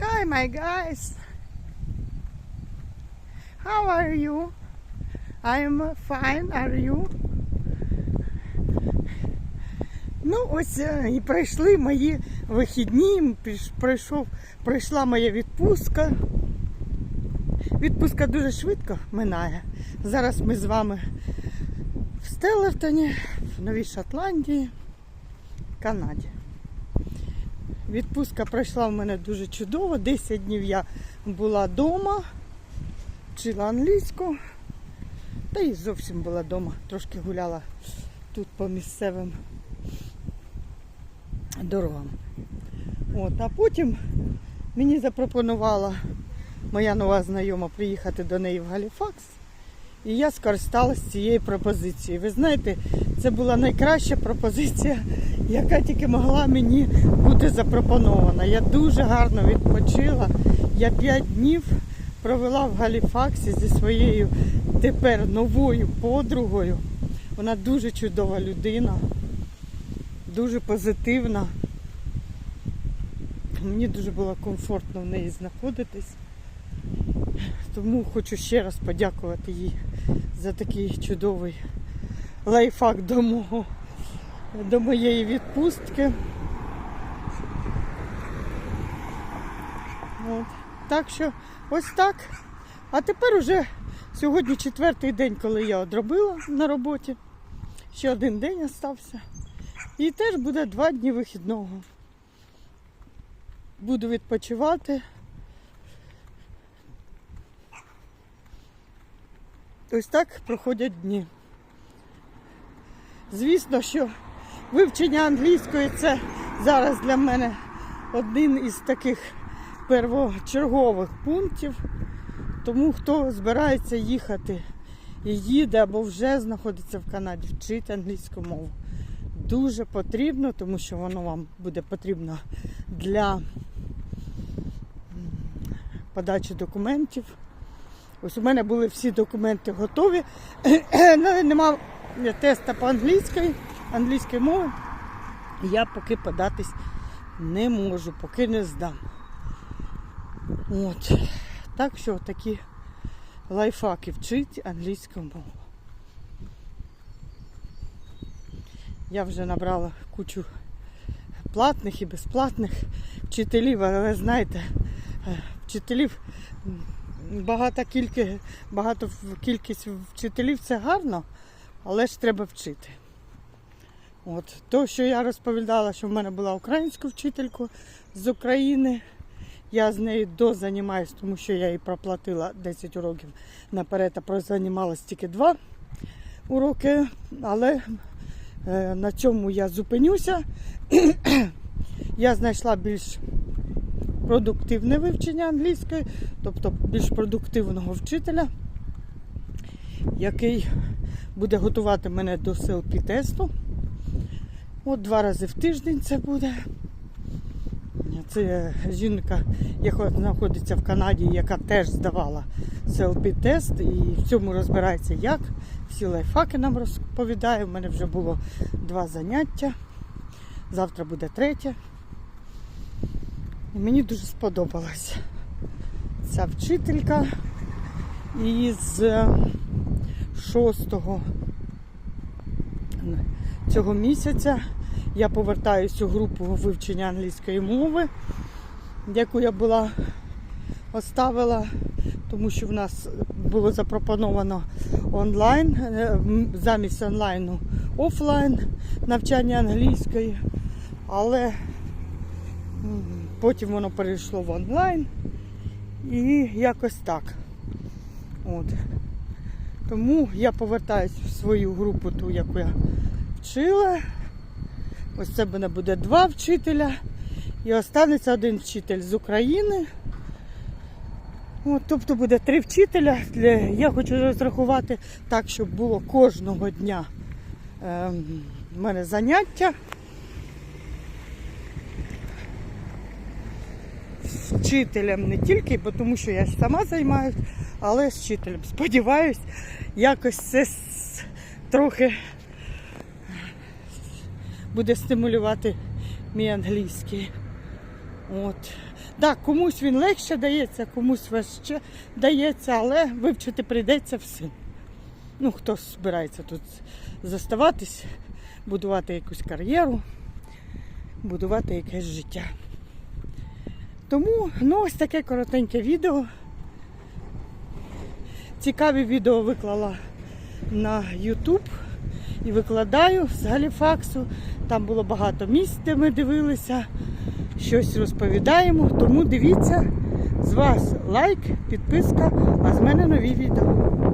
Hi, my guys. How are you? I'm fine. Are you? Ну, ось е, і пройшли мої вихідні. Пройшов, пройшла моя відпустка. Відпустка дуже швидко минає. Зараз ми з вами в Стеллертоні, в Новій Шотландії, Канаді. Відпустка пройшла в мене дуже чудово. 10 днів я була вдома, вчила англійську, та й зовсім була вдома. Трошки гуляла тут по місцевим дорогам. От, а потім мені запропонувала моя нова знайома приїхати до неї в Галіфакс. І я скористалася цією пропозицією. Ви знаєте, це була найкраща пропозиція, яка тільки могла мені бути запропонована. Я дуже гарно відпочила. Я п'ять днів провела в Галіфаксі зі своєю тепер новою подругою. Вона дуже чудова людина, дуже позитивна. Мені дуже було комфортно в неї знаходитись. Тому хочу ще раз подякувати їй за такий чудовий лайфхак до, мого, до моєї відпустки. От. Так що ось так. А тепер уже сьогодні четвертий день, коли я одробила на роботі. Ще один день остався. І теж буде два дні вихідного. Буду відпочивати. Ось так проходять дні. Звісно, що вивчення англійської це зараз для мене один із таких первочергових пунктів. Тому хто збирається їхати і їде або вже знаходиться в Канаді, вчити англійську мову. Дуже потрібно, тому що воно вам буде потрібно для подачі документів. Ось у мене були всі документи готові, але нема теста по англійській, англійської мови. Я поки податись не можу, поки не здам. От. Так що такі лайфхаки вчить англійську мову. Я вже набрала кучу платних і безплатних вчителів, але знаєте, е, вчителів багата кілька, багато кількість вчителів це гарно, але ж треба вчити. От. То, що я розповідала, що в мене була українська вчителька з України. Я з нею дозанімаюсь, тому що я їй проплатила 10 уроків наперед, а прозанімалась тільки 2 уроки. Але е, на цьому я зупинюся. я знайшла більш продуктивне вивчення англійської, тобто більш продуктивного вчителя, який буде готувати мене до селпі тесту. От два рази в тиждень це буде. Це жінка, яка знаходиться в Канаді, яка теж здавала селпі-тест і в цьому розбирається як. Всі лайфхаки нам розповідає. У мене вже було два заняття. Завтра буде третє. І мені дуже сподобалась ця вчителька. І з 6 цього місяця я повертаюся у групу вивчення англійської мови, яку я була оставила, тому що в нас було запропоновано онлайн, е, замість онлайну офлайн навчання англійської, але потім воно перейшло в онлайн і якось так. От. Тому я повертаюся в свою групу, ту, яку я вчила. Ось це мене буде два вчителя. І останеться один вчитель з України. От, тобто буде три вчителя. Для- Я хочу розрахувати так, щоб було кожного дня ем, в мене заняття. З вчителем не тільки, бо тому що я сама займаюся, але з вчителем. Сподіваюсь, якось це трохи буде стимулювати мій англійський. От. Да, комусь він легше дається, комусь важче дається, але вивчити прийдеться всім. Ну, хто збирається тут заставатись, будувати якусь кар'єру, будувати якесь життя. Тому ну, ось таке коротеньке відео. Цікаві відео виклала на YouTube і викладаю з Галіфаксу. Там було багато місць, де ми дивилися, щось розповідаємо. Тому дивіться, з вас лайк, підписка, а з мене нові відео.